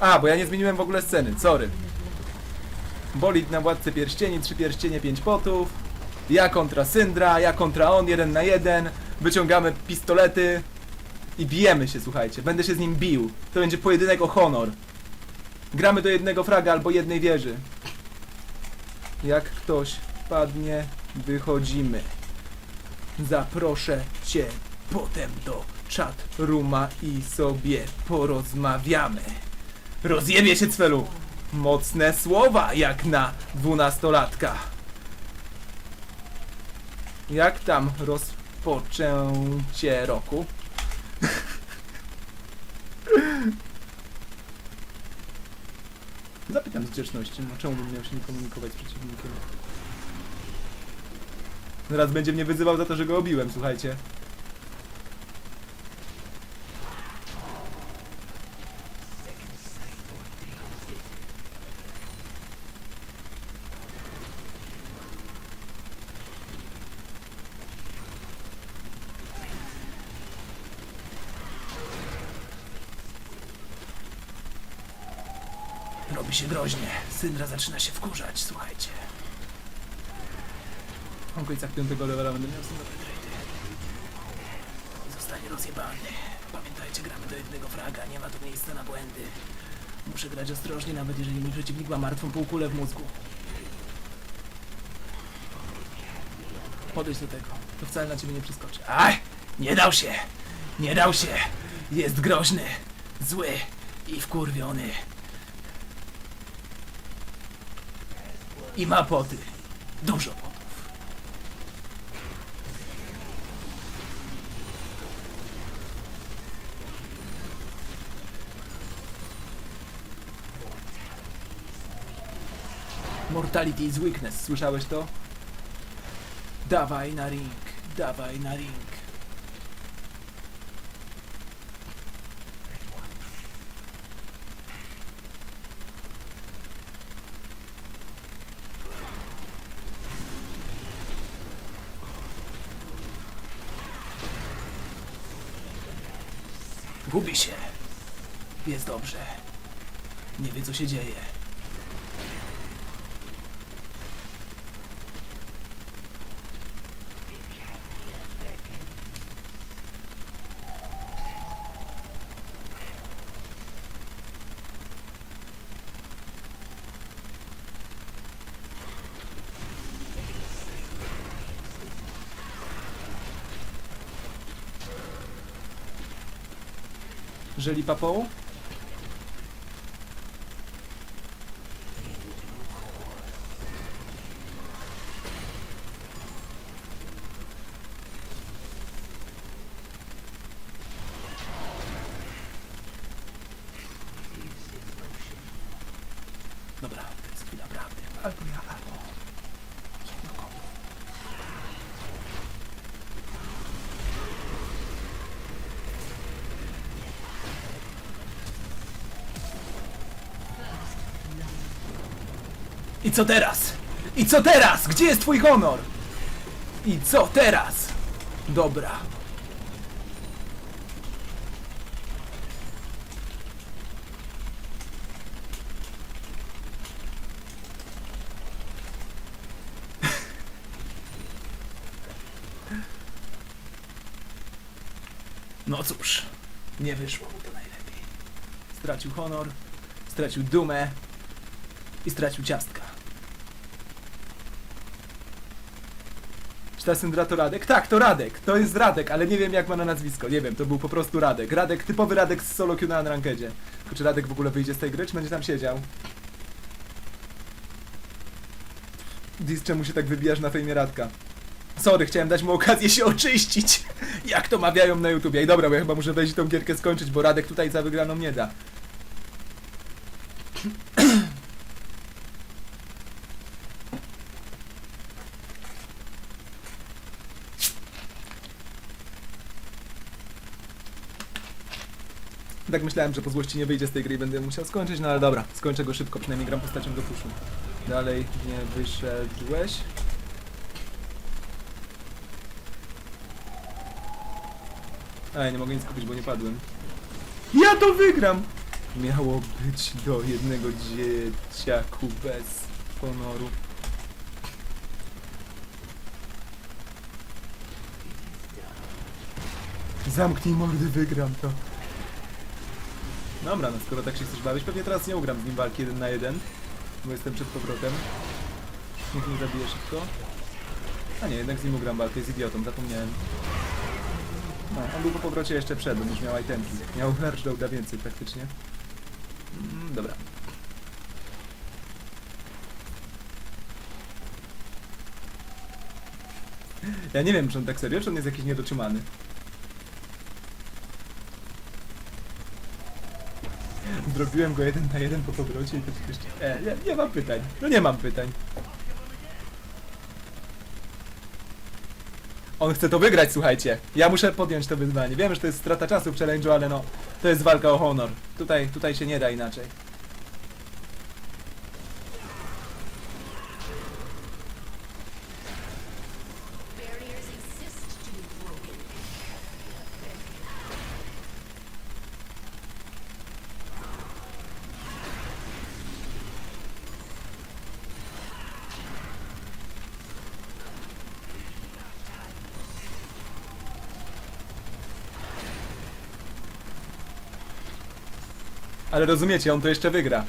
A, bo ja nie zmieniłem w ogóle sceny, sorry. Bolid na Władcy Pierścieni, trzy pierścienie, pięć potów. Ja kontra Syndra, ja kontra on, jeden na jeden. Wyciągamy pistolety i bijemy się, słuchajcie. Będę się z nim bił. To będzie pojedynek o honor. Gramy do jednego fraga albo jednej wieży. Jak ktoś padnie, wychodzimy. Zaproszę cię potem do chat rooma i sobie porozmawiamy. Rozjebie się Cwelu. Mocne słowa jak na dwunastolatka. Jak tam rozpoczęcie roku? Zapytam z grzeczności, no czemu bym miał się nie komunikować z przeciwnikiem? Zaraz będzie mnie wyzywał za to, że go obiłem, słuchajcie. Robi się groźnie. Syndra zaczyna się wkurzać, słuchajcie. W okolicach piątego levela będę miał sobie dobre trady. Zostanie rozjebany. Pamiętajcie, gramy do jednego fraga, nie ma tu miejsca na błędy. Muszę grać ostrożnie, nawet jeżeli mój przeciwnik ma martwą półkulę w mózgu. Podejdź do tego. To wcale na ciebie nie przeskoczy. Aj! Nie dał się! Nie dał się! Jest groźny, zły i wkurwiony. I ma poty. Dużo potów. Mortality is weakness, słyszałeś to? Dawaj na ring, dawaj na ring. Gubi się. Jest dobrze. Nie wie co się dzieje. Joli papon. I co teraz? I co teraz? Gdzie jest twój honor? I co teraz? Dobra. No cóż, nie wyszło mu to najlepiej. Stracił honor, stracił dumę i stracił ciastka. Czy ta Syndra to Radek? Tak, to Radek. To jest Radek, ale nie wiem jak ma na nazwisko. Nie wiem, to był po prostu Radek. Radek, typowy Radek z solo queue na Unrankedzie. Czy Radek w ogóle wyjdzie z tej gry, czy będzie tam siedział? Dis, czemu się tak wybijasz na fejmie Radka? Sorry, chciałem dać mu okazję się oczyścić. Jak to mawiają na YouTubie. I dobra, bo ja chyba muszę wejść tą gierkę skończyć, bo Radek tutaj za wygraną nie da. Tak myślałem, że po złości nie wyjdzie z tej gry i będę musiał skończyć, no ale dobra, skończę go szybko, przynajmniej gram postacią do puszu. Dalej nie wyszedłeś. Ja nie mogę nic kupić, bo nie padłem. Ja to wygram! Miało być do jednego dzieciaku bez honoru. Zamknij mordy, wygram to. Dobra, no skoro tak się chcesz bawić, pewnie teraz nie ugram z nim walki jeden na jeden, bo jestem przed powrotem. Niech mnie zabije szybko. A nie, jednak z nim ugram walkę, jest idiotą, zapomniałem. No, on był po powrocie jeszcze przed, już miał itemki. Miał Large więcej praktycznie. Mm, dobra. Ja nie wiem, czy on tak serio, czy on jest jakiś niedotrzymany. Zrobiłem go jeden na jeden po powrocie i to przecież... E, nie, nie mam pytań. No nie mam pytań. On chce to wygrać, słuchajcie. Ja muszę podjąć to wyzwanie. Wiem, że to jest strata czasu w challenge'u, ale no, to jest walka o honor. Tutaj, tutaj się nie da inaczej. Ale rozumiecie, on to jeszcze wygra.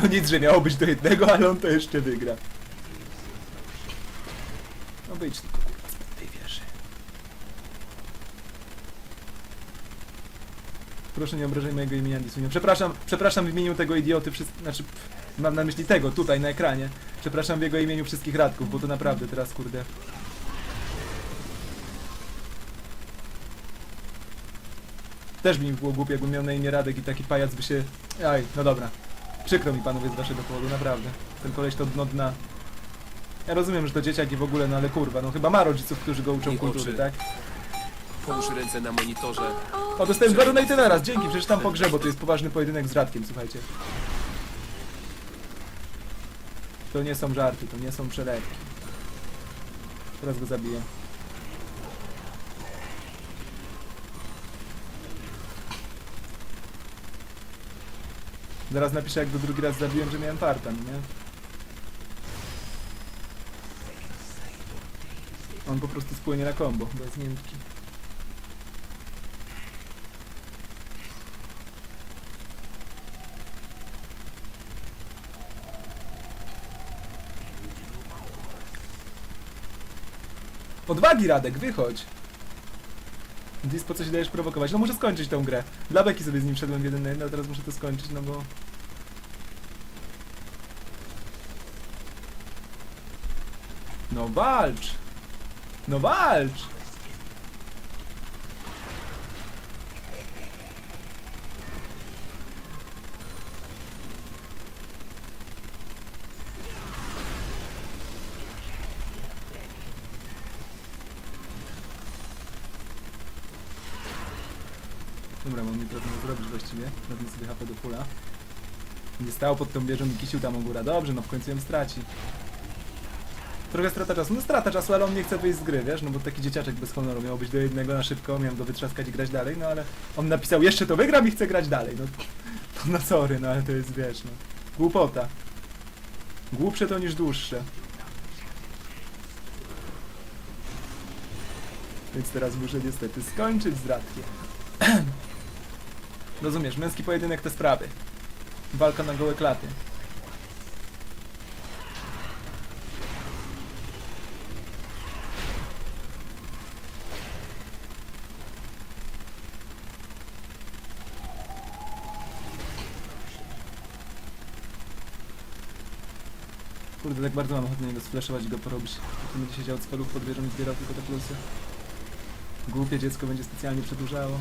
To nic, że miało być do jednego, ale on to jeszcze wygra. No wyjdź tylko kurwa z tej wieży. Proszę nie obrażaj mojego imienia Disunia. Przepraszam, przepraszam w imieniu tego idioty wszystkich, znaczy pff, mam na myśli tego, tutaj na ekranie. Przepraszam w jego imieniu wszystkich radków, bo to naprawdę teraz kurde. Też by mi było głupio, jakbym miał na imię Radek i taki pajac by się... Aj, no dobra. Przykro mi panowie z waszego powodu, naprawdę. Ten koleś to dno dna. Ja rozumiem, że to dzieciak i w ogóle, no ale kurwa, no chyba ma rodziców, którzy go uczą Nie kultury, oczy. tak? Połóż ręce na monitorze. O, dostałem dwa donaty na raz, dzięki, przecież tam po grze, bo to jest poważny pojedynek z Radkiem, słuchajcie. To nie są żarty, to nie są przelewki. Teraz go zabiję. Zaraz napiszę, jak go drugi raz zabiłem, że miałem farta, nie? On po prostu spłynie na combo, bo jest miękki. Odwagi Radek, wychodź! Dis, po co się dajesz prowokować? No muszę skończyć tę grę. Dla beki sobie z nim szedłem jeden na jeden, a teraz muszę to skończyć, no bo... No walcz! No walcz! Dobra, mam mi trudno zrobić właściwie. Robię sobie HP do pula. Nie stał pod tą wieżą i kisił tam u góra. Dobrze, no w końcu ją straci. Trochę strata czasu. No strata czasu, ale on nie chce wyjść z gry, wiesz? No bo taki dzieciaczek bez honoru miał być do jednego na szybko, miałem go wytrzaskać i grać dalej, no ale on napisał jeszcze to wygram i chcę grać dalej. No, no sorry, no ale to jest, wiesz, no. Głupota. Głupsze to niż dłuższe. Więc teraz muszę niestety skończyć z Radkiem. Rozumiesz, męski pojedynek te sprawy. Walka na gołe klaty. Kurde, tak bardzo mam ochotę na niego go porobić. Potem będzie siedział z felów pod wieżą i zbierał tylko te plusy. Głupie dziecko będzie specjalnie przedłużało.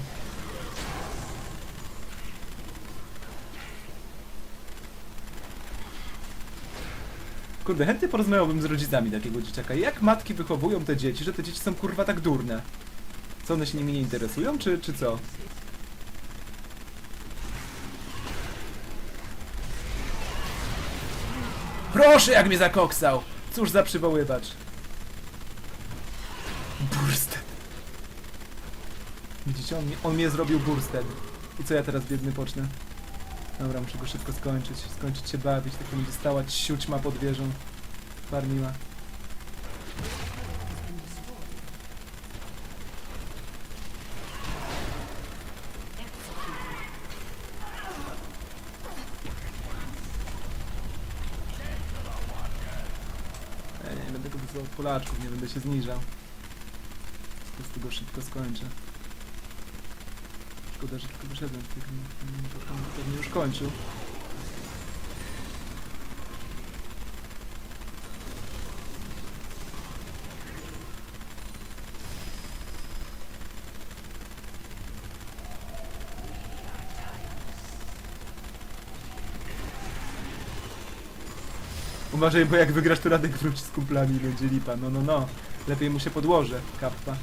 Kurde, chętnie porozmawiałbym z rodzicami takiego dzieciaka. Jak matki wychowują te dzieci, że te dzieci są kurwa tak durne? Co, one się nimi nie interesują, czy, czy co? Proszę, jak mnie zakoksał! Cóż za przywoływacz. Bursted. Widzicie, on, mi- on mnie zrobił bursted. I co ja teraz biedny pocznę? Dobra, muszę go szybko skończyć. Skończyć się bawić, tak będzie stała siućma pod wieżą. Farmiła. Ja nie będę go wysyłał Polaczków, nie będę się zniżał. Po prostu go szybko skończę. Szkoda, że tylko wyszedłem z tych... Pewnie już kończył. Uważaj, bo jak wygrasz, to Radek wróci z kumplami będzie lipa. No, no, no. Lepiej mu się podłoże, kappa.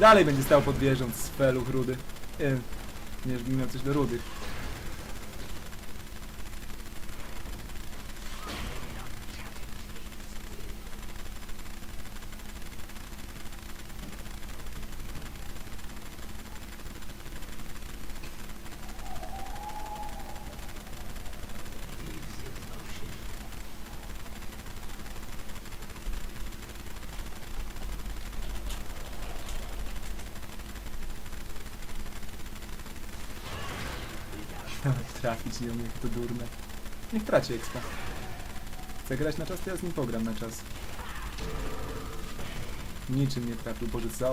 Dalej będzie stał pod wieżą z feluch rudy. Nie nie, miał coś do rudych. Nawet trafić nie umie, to durne. Niech traci expa. Chce grać na czas, to ja z nim pogram na czas. Niczym nie trafił, Boże, za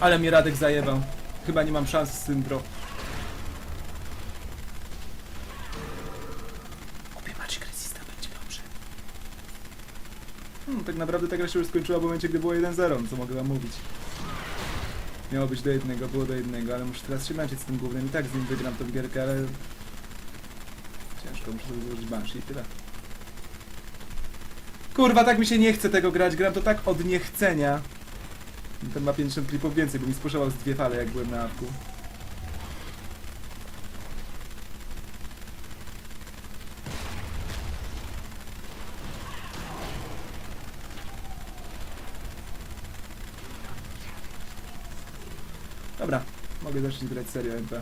Ale mnie Radek zajebał. Chyba nie mam szans z Syndro. Obie macie Resista, będzie dobrze. Hmm, tak naprawdę ta gra się już skończyła w momencie, gdy było 1-0, no co mogę wam mówić. Miało być do jednego, było do jednego, ale muszę teraz się męczyć z tym głównym i tak z nim wygram tą gierkę, ale... Ciężko, muszę sobie złożyć Banshee i tyle. Kurwa, tak mi się nie chce tego grać, gram to tak od niechcenia. Ten ma 50 klipów więcej, bo mi spuszował z dwie fale, jak byłem na apku. Dobra, mogę zacząć grać serio MP.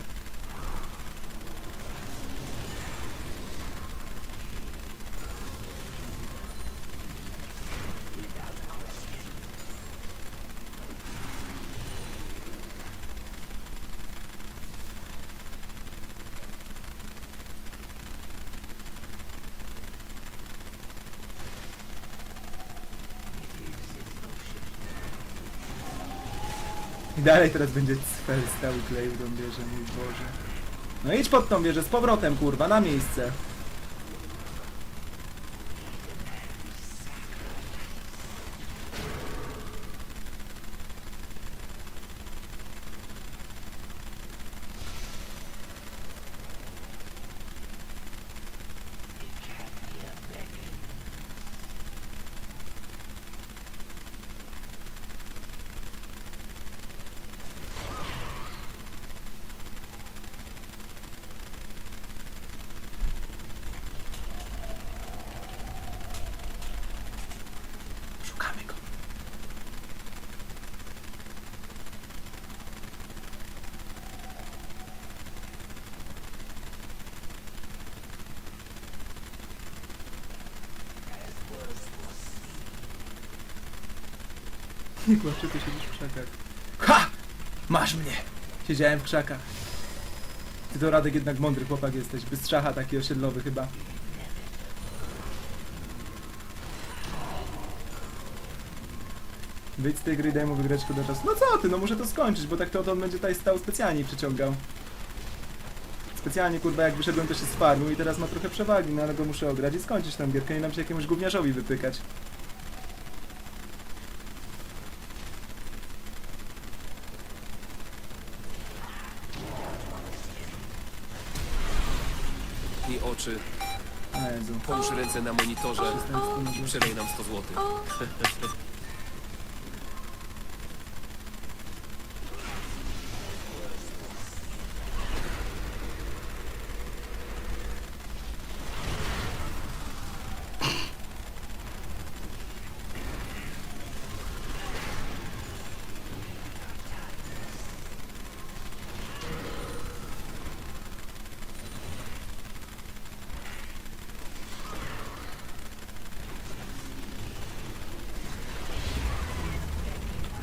I dalej teraz będzie cfel stał i kleił tą wieżę, mój Boże. No idź pod tą wieżę, z powrotem, kurwa, na miejsce. Nie kłamczyku, siedzisz w krzakach. Ha! Masz mnie! Siedziałem w krzakach. Ty to Radek jednak mądry chłopak jesteś. Bystrzacha taki osiedlowy chyba. Wyjdź z tej gry daj mu wygrać do czasu. No co ty, no muszę to skończyć, bo tak to, on będzie tutaj stał specjalnie i przyciągał. Specjalnie kurwa jak wyszedłem to się sparł i teraz ma trochę przewagi, no ale go muszę ograć i skończyć tę gierkę i nam się jakiemuś gówniarzowi wypykać. Oczy. Jezu. Połóż ręce na monitorze i przelej nam 100 zł.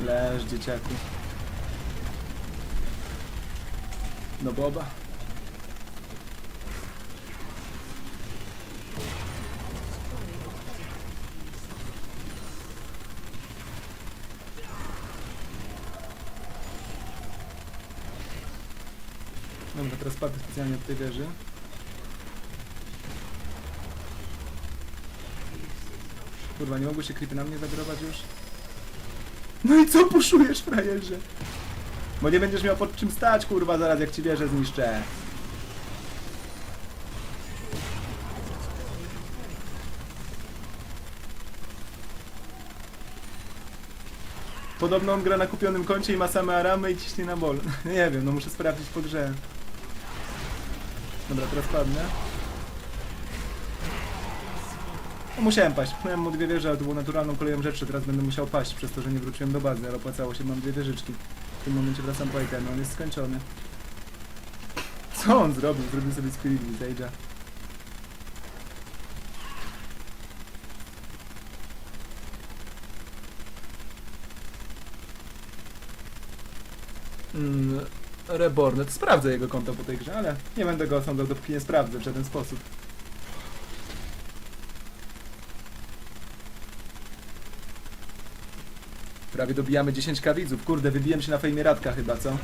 Leż, dzieciaku. No boba. Dobra, teraz patrzę specjalnie od tej wieży. Kurwa, nie mogły się creepy na mnie zagrować już? No i co puszujesz, frajerze? Bo nie będziesz miał pod czym stać, kurwa, zaraz jak ci wieżę zniszczę. Podobno on gra na kupionym koncie i ma same aramy i ciśnie na bol. nie wiem, no muszę sprawdzić po grze. Dobra, teraz padnę. No, musiałem paść. Pchnąłem mu dwie wieże, ale to było naturalną koleją rzeczy. Teraz będę musiał paść przez to, że nie wróciłem do bazy, ale opłacało się, mam dwie wieżyczki. W tym momencie wracam po itemy, on jest skończony. Co on zrobił? Zrobił sobie Spirit Visage'a. Mm, Reborn, sprawdzę jego konto po tej grze, ale nie będę go osądzał, dopóki nie sprawdzę w żaden sposób. Prawie dobijamy 10k widzów. Kurde, wybiłem się na fejmie Radka chyba, co?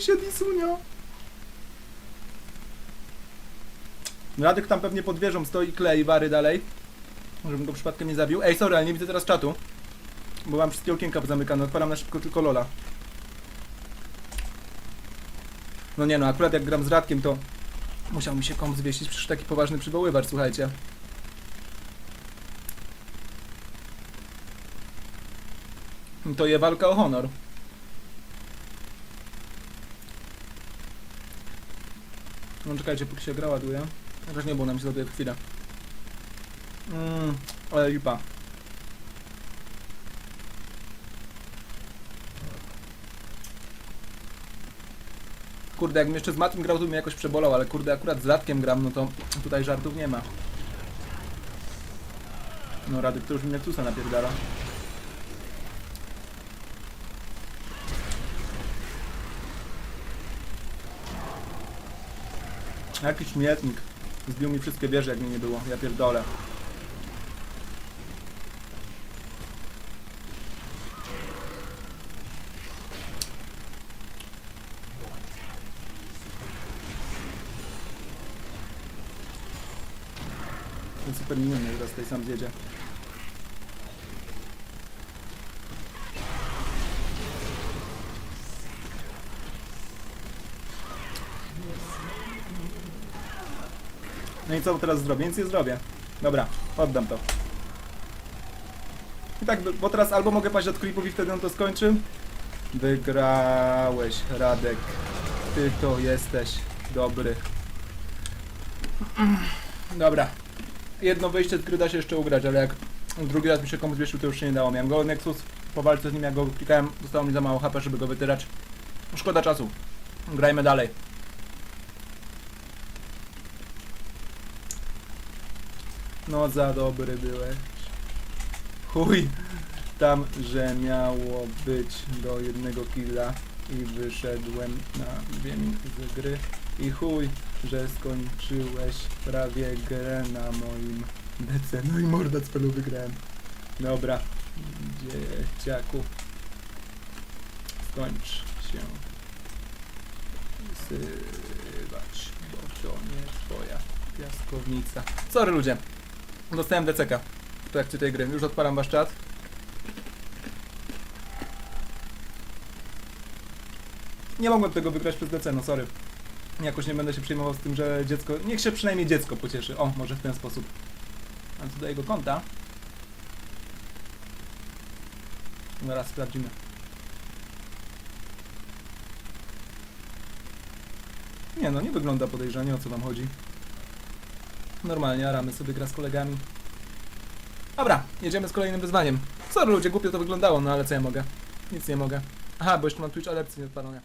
Się Disunio. Radek tam pewnie pod wieżą stoi, klei wary dalej. Żebym go przypadkiem nie zabił. Ej, sorry, ale nie widzę teraz czatu. Bo mam wszystkie okienka zamykane, odpalam na szybko tylko Lola. No nie no, akurat jak gram z Radkiem, to musiał mi się komp zwieścić, przecież taki poważny przywoływacz, słuchajcie. To je walka o honor. No czekajcie, póki się gra ładuje. Chociaż nie było nam się ładuje chwilę. Mmm, ale lipa. Kurde, jakbym jeszcze z Matim grał, to bym mnie jakoś przebolał, ale kurde, akurat z Radkiem gram, no to tutaj żartów nie ma. No Radek to już mi Nexusa napierdala. Jaki śmietnik. Zbił mi wszystkie wieże, jak mnie nie było. Ja pierdolę. Ten super minion mnie teraz tutaj sam zjedzie. Co teraz zrobię? Nic nie zrobię. Dobra, oddam to. I tak, bo teraz albo mogę paść od creepów i wtedy on to skończy. Wygrałeś, Radek. Ty to jesteś dobry. Dobra. Jedno wyjście gry da się jeszcze ugrać, ale jak drugi raz mi się komuś zwiesił, to już się nie dało. Miałem go Nexus, po walce z nim jak go klikałem, zostało mi za mało HP, żeby go wytyrać. Szkoda czasu. Grajmy dalej. No za dobry byłeś. Chuj. Tam, że miało być do jednego killa i wyszedłem na dwie z gry. I chuj, że skończyłeś prawie grę na moim DC. No i morda cpelu wygrałem. Dobra, dzieciaku. Skończ się sywać, bo to nie twoja piaskownica. Sorry ludzie, dostałem DCK w trakcie tej gry. Już odpalam wasz czat. Nie mogłem tego wygrać przez DC, no sorry. Jakoś nie będę się przejmował z tym, że dziecko... Niech się przynajmniej dziecko pocieszy. O, może w ten sposób. A co do jego konta... Zaraz sprawdzimy. Nie no, nie wygląda podejrzanie, o co wam chodzi. Normalnie, aramy sobie gra z kolegami. Dobra, jedziemy z kolejnym wyzwaniem. Sorry ludzie, głupio to wyglądało, no ale co ja mogę? Nic nie mogę. Aha, bo jeszcze mam Twitch alerty nie odpalone.